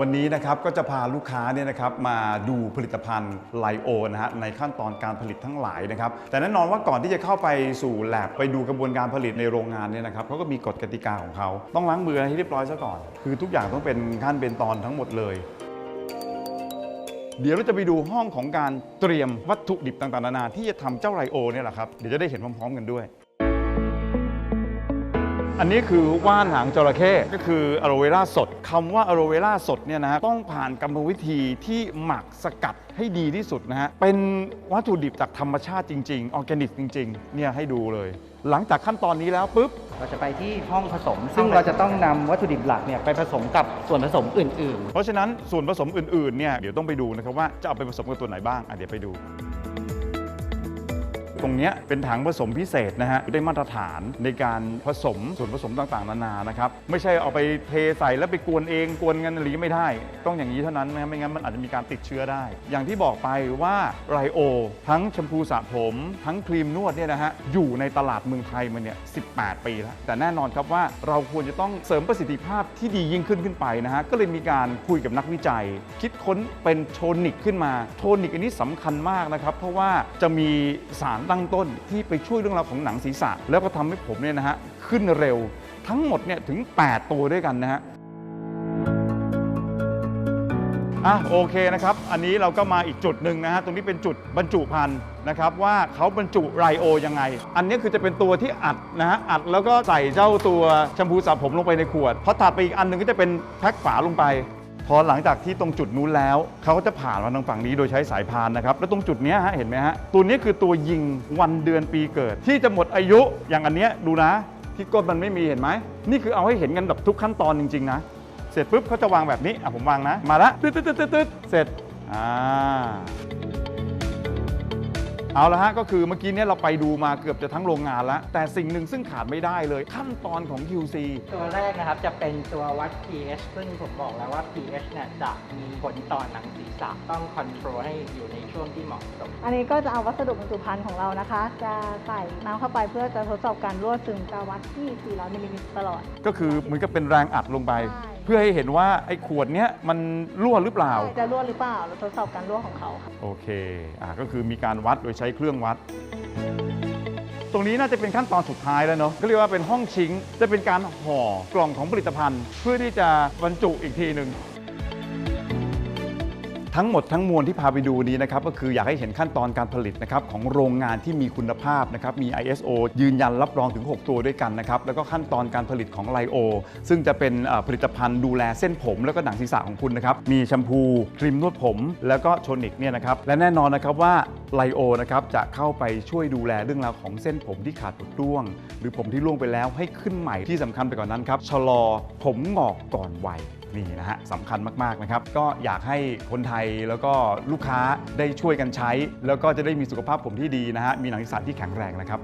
วันนี้นะครับก็จะพาลูกค้าเนี่ยนะครับมาดูผลิตภัณฑ์ไลโอนะฮะในขั้นตอนการผลิตทั้งหลายนะครับแต่แน่นอนว่าก่อนที่จะเข้าไปสู่แลบไปดูกระบวนการผลิตในโรงงานเนี่ยนะครับเขาก็มีกฎกติกาของเขาต้องล้างมือให้เรียบร้อยซะก่อน คือทุกอย่างต้องเป็นขั้นเป็นตอนทั้งหมดเลยเดี๋ยวเราจะไปดูห้องของการเตรียมวัตถุดิบต่างๆนานาที่จะทำเจ้าไลโอเนี่ยแหละครับ เดี๋ยวจะได้เห็นพร้อมๆกันด้วย อันนี้คือว่านหางจระเข้ก็คืออะโรเวราสดคำว่าอะโรเวราสดเนี่ยนะฮะต้องผ่านกรรมวิธีที่หมักสกัดให้ดีที่สุดนะฮะเป็นวัตถุดิบจากธรรมชาติจริงๆออร์แกนิกจริงๆเนี่ยให้ดูเลย หลังจากขั้นตอนนี้แล้วปุ๊บ เราจะไปที่ห้องผสม ซึ่งเราจะต้องนำวัตถุดิบหลักเนี่ยไปผสมกับส่วนผสมอื่น เพราะฉะนั้นส่วนผสมอื่นๆเนี่ยเดี๋ยวต้องไปดูนะครับว่าจะเอาไปผสมกับตัวไหนบ้างอะเดี๋ยวไปดู ตรงเนี้เป็นถังผสมพิเศษนะฮะได้มาตรฐานในการผสมส่วนผสมต่างๆ นานานะครับ ไม่ใช่เอาไปเทใส่แล้วไปกวนเองกวนกันอะไรอไม่ได้ ต้องอย่างนี้เท่านั้นนะไม่งั้นมันอาจจะมีการติดเชื้อได้ อย่างที่บอกไปว่าไรโอ ทั้งแชมพูสระผม ทั้งครีมนวดเนี่ยนะฮะอยู่ในตลาดเมืองไทยมาเนี่ย 18 ปีแล้ว แต่แน่นอนครับว่าเราควรจะต้องเสริมประสิทธิภาพที่ดียิ่งขึ้นขึ้นไปนะฮะก็เลยมีการคุยกับนักวิจัย คิดค้นเป็นโทนิกขึ้นมาโทนิกอันนี้สำคัญมากนะครับเพราะว่าจะมีสารตั้งต้นที่ไปช่วยเรื่องราวของหนังศีรษะ แล้วก็ทำให้ผมเนี่ยนะฮะขึ้นเร็วทั้งหมดเนี่ยถึง 8 ตัวด้วยกันนะฮะอะโอเคนะครับ อันนี้เราก็มาอีกจุดหนึ่งนะฮะตรงนี้เป็นจุดบรรจุภัณฑ์นะครับว่าเขาบรรจุไรโอยังไง อันนี้คือจะเป็นตัวที่อัดนะฮะอัดแล้วก็ใส่เจ้าตัวแชมพูสระผมลงไปในขวดพอถัดไปอีกอันหนึ่งก็จะเป็นแพ็คฝาลงไป พอหลังจากที่ตรงจุดนู้นแล้วเขาก็จะผ่านมาทางฝั่งนี้โดยใช้สายพานนะครับ แล้วตรงจุดเนี้ยฮะเห็นไหมฮะตัวนี้คือตัวยิงวันเดือนปีเกิด ที่จะหมดอายุอย่างอันเนี้ยดูนะ ที่ก้นมันไม่มีเห็นไหมนี่คือเอาให้เห็นกันแบบทุกขั้นตอนจริง ๆ นะ เสร็จปุ๊บเขาจะวางแบบนี้อะผมวางนะ มาละตึ๊ดตึ๊ดตึ๊ดตึ๊ดตึ๊ดเสร็จอ่า เอาละฮะก็คือเมื่อกี้เนี่ยเราไปดูมาเกือบจะทั้งโรงงานแล้ว แต่สิ่งหนึ่งซึ่งขาดไม่ได้เลยขั้นตอนของ QC ๆตัวแรกนะครับจะเป็นตัววัด pH ซึ่งผมบอกแล้วว่า pH เนี่ยจะมีผลต่อหนังศีรษะต้องคอนโทรลให้อยู่ในช่วงที่เหมาะสม อันนี้ก็จะเอาวัสดุบรรจุภัณฑ์ของเรานะคะ จะใส่น้ำเข้าไปเพื่อจะทดสอบการรั่วซึมจะวัดที่ 400มิลลิลิตรตลอด ก็คือเหมือนกับเป็นแรงอัดลงไป ใช่ เพื่อให้เห็นว่าไอ้ขวดเนี้ยมันรั่วหรือเปล่า จะรั่วหรือเปล่าเราทดสอบการรั่วของเขาค่ะโอเคอ่าก็คือมีการวัดโดยใช้เครื่องวัด ตรงนี้น่าจะเป็นขั้นตอนสุดท้ายแล้วเนาะก็เรียกว่าเป็นห้องชิงค์จะเป็นการห่อกล่องของผลิตภัณฑ์ เพื่อที่จะบรรจุอีกทีหนึ่ง ทั้งหมดทั้งมวลที่พาไปดูนี้นะครับก็คืออยากให้เห็นขั้นตอนการผลิตนะครับของโรงงานที่มีคุณภาพนะครับมี ISO ยืนยันรับรองถึง 6 ตัวด้วยกันนะครับแล้วก็ขั้นตอนการผลิตของไลโอซึ่งจะเป็นผลิตภัณฑ์ดูแลเส้นผม แล้วก็หนังศีรษะของคุณนะครับมีแชมพูครีมนวดผม แล้วก็โชนิกเนี่ยนะครับและแน่นอนนะครับว่าไลโอนะครับจะเข้าไปช่วยดูแลเรื่องราวของเส้นผมที่ขาดหดร่วง หรือผมที่ร่วงไปแล้วให้ขึ้นใหม่ที่สำคัญไปกว่านนั้นครับชะลอผมงอกก่อนวัย นี่นะฮะสำคัญมากๆนะครับ ก็อยากให้คนไทยแล้วก็ลูกค้าได้ช่วยกันใช้ แล้วก็จะได้มีสุขภาพผมที่ดีนะฮะมีหนังศีรษะที่แข็งแรงนะครับ